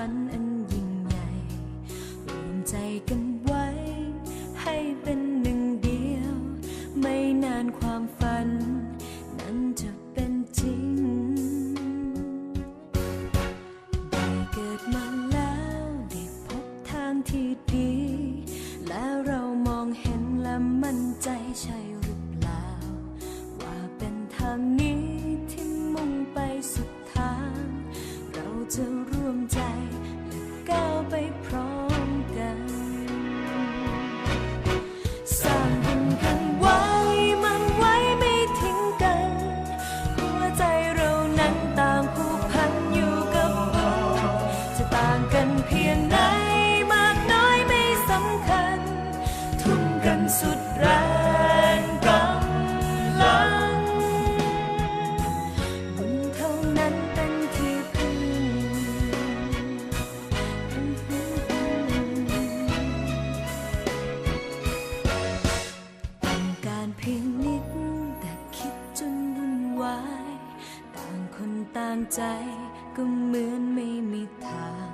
ฝันอันยิ่งใหญ่รวมใจกันไว้ ให้เป็นหนึ่งเดียว ไม่นานความฝัน นั้นจะเป็นจริง ได้เกิดมาแล้วได้พบทางที่ดี แล้วเรามองเห็นและมั่นใจใช่หรือเปล่า ว่าเป็นทางนี้างกันเพียงไหนมากน้อยไม่สำคัญ ทุ่มกันสุดแรงกำลังบุญเท่านั้นเป็นที่พึ่งต้องการเพียงนิดแต่คิดจนวุ่นวาย ต่างคนต่างใจก็เหมือนไม่มีทาง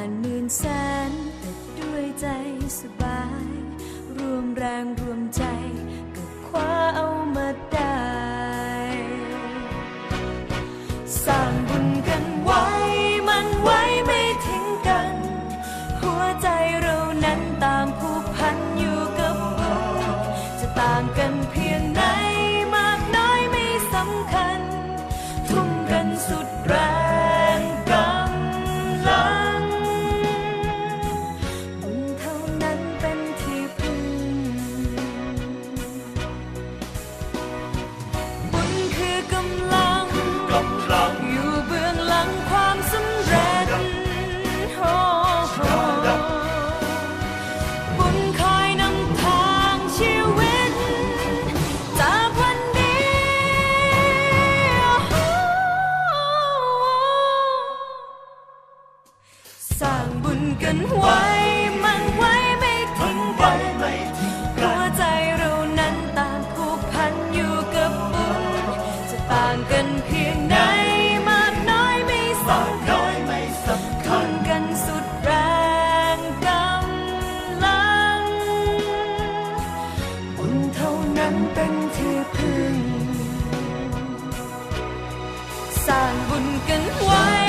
านหมื่นแสนแต่ด้วยใจสบาย รวมแรงรวมใจ งกำลังอยู่เบื้องหลังความสำเร็จโอ้โหบุญคอยนำทางชีวิตจากวันนี้โอ้โหสร้างบุญกันไว้ สร้างบุญกันไว้